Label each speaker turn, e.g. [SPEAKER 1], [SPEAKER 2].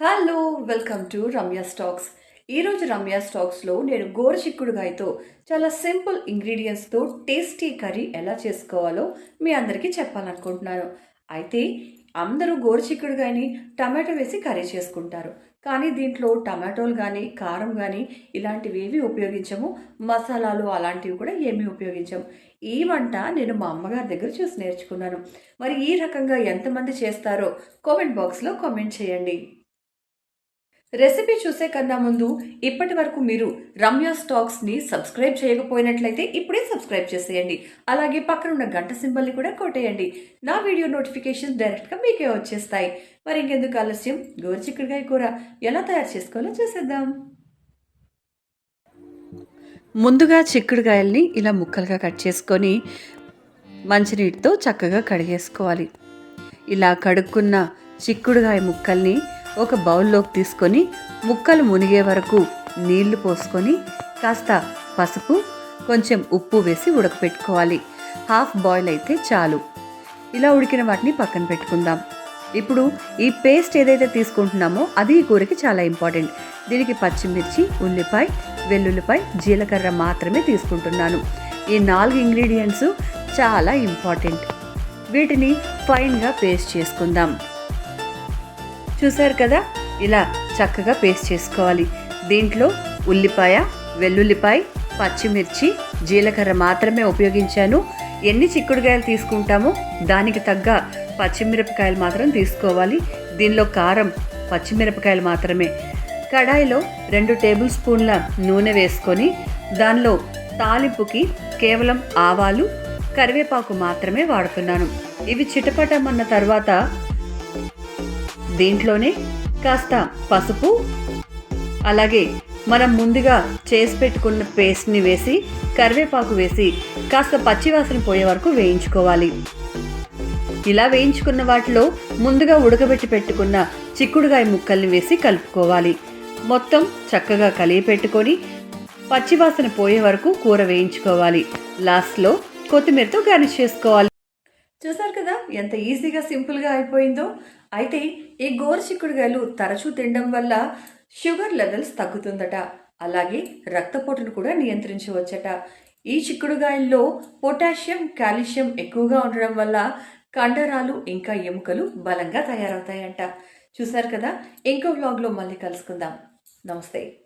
[SPEAKER 1] Hello welcome to Ramya stocks ఈరోజు రమ్య స్టాక్స్లో నేను గోరుచిక్కుడుగాయతో చాలా సింపుల్ ఇంగ్రీడియంట్స్తో టేస్టీ కర్రీ ఎలా చేసుకోవాలో మీ అందరికీ చెప్పాలనుకుంటున్నాను. అయితే అందరూ గోరుచిక్కుడుగాయని టమాటో వేసి కర్రీ చేసుకుంటారు. కానీ దీంట్లో టమాటోలు కానీ కారం కానీ ఇలాంటివి ఏవి ఉపయోగించము. మసాలాలు అలాంటివి కూడా ఏమీ ఉపయోగించము. ఈ వంట నేను మా అమ్మగారి దగ్గర చూసి నేర్చుకున్నాను. మరి ఈ రకంగా ఎంతమంది చేస్తారో కామెంట్ బాక్స్లో కామెంట్ చేయండి. రెసిపీ చూసే కన్నా ముందు ఇప్పటి వరకు మీరు రమ్య స్టాక్స్ని సబ్స్క్రైబ్ చేయకపోయినట్లయితే ఇప్పుడే సబ్స్క్రైబ్ చేసేయండి. అలాగే పక్కన ఉన్న గంట సింబల్ని కూడా కొట్టేయండి. నా వీడియో నోటిఫికేషన్ డైరెక్ట్గా మీకే వచ్చేస్తాయి. మరి ఇంకెందుకు ఆలస్యం? గోరుచిక్కుడుకాయ కూర ఎలా తయారు చేసుకోవాలో చూసేద్దాం. ముందుగా చిక్కుడుకాయల్ని ఇలా ముక్కలుగా కట్ చేసుకొని మంచినీటితో చక్కగా కడిగేసుకోవాలి. ఇలా కడుక్కున్న చిక్కుడుకాయ ముక్కల్ని ఒక బౌల్లోకి తీసుకొని ముక్కలు మునిగే వరకు నీళ్ళు పోసుకొని కాస్త పసుపు కొంచెం ఉప్పు వేసి ఉడకపెట్టుకోవాలి. హాఫ్ బాయిల్ అయితే చాలు. ఇలా ఉడికిన వాటిని పక్కన పెట్టుకుందాం. ఇప్పుడు ఈ పేస్ట్ ఏదైతే తీసుకుంటున్నామో అది ఈ కూరకి చాలా ఇంపార్టెంట్. దీనికి పచ్చిమిర్చి ఉల్లిపాయ వెల్లుల్లిపాయ జీలకర్ర మాత్రమే తీసుకుంటున్నాను. ఈ నాలుగు ఇంగ్రీడియంట్స్ చాలా ఇంపార్టెంట్. వీటిని ఫైన్గా పేస్ట్ చేసుకుందాం. చూసారు కదా? ఇలా చక్కగా పేస్ట్ చేసుకోవాలి. దీంట్లో ఉల్లిపాయ వెల్లుల్లిపాయ పచ్చిమిర్చి జీలకర్ర మాత్రమే ఉపయోగించాను. ఎన్ని చిక్కుడుకాయలు తీసుకుంటామో దానికి తగ్గ పచ్చిమిరపకాయలు మాత్రం తీసుకోవాలి. దీనిలో కారం పచ్చిమిరపకాయలు మాత్రమే. కడాయిలో రెండు టేబుల్ స్పూన్ల నూనె వేసుకొని దానిలో తాలింపుకి కేవలం ఆవాలు కరివేపాకు మాత్రమే వాడుతున్నాను. ఇవి చిటపటమన్న తర్వాత దీంట్లోనే కాస్త పసుపు అలాగే మనం ముందుగా చేసి పెట్టుకున్న పేస్ట్ని వేసి కరివేపాకు వేసి కాస్త పచ్చివాసన పోయే వరకు వేయించుకోవాలి. ఇలా వేయించుకున్న వాటిలో ముందుగా ఉడకబెట్టి పెట్టుకున్న చిక్కుడుగాయ ముక్కల్ని వేసి కలుపుకోవాలి. మొత్తం చక్కగా కలిగి పెట్టుకొని పచ్చివాసన పోయే వరకు కూర వేయించుకోవాలి. లాస్ట్లో కొత్తిమీరతో గార్నిష్ చేసుకోవాలి. చూసారు కదా ఎంత ఈజీగా సింపుల్గా అయిపోయిందో? అయితే ఈ గోరు చిక్కుడుగాయలు తరచూ తినడం వల్ల షుగర్ లెవెల్స్ తగ్గుతుందట. అలాగే రక్తపోటును కూడా నియంత్రించవచ్చట. ఈ చిక్కుడుగాయల్లో పొటాషియం కాల్షియం ఎక్కువగా ఉండడం వల్ల కండరాలు ఇంకా ఎముకలు బలంగా తయారవుతాయంట. చూశారు కదా? ఇంకో వ్లాగ్లో మళ్ళీ కలుసుకుందాం. నమస్తే.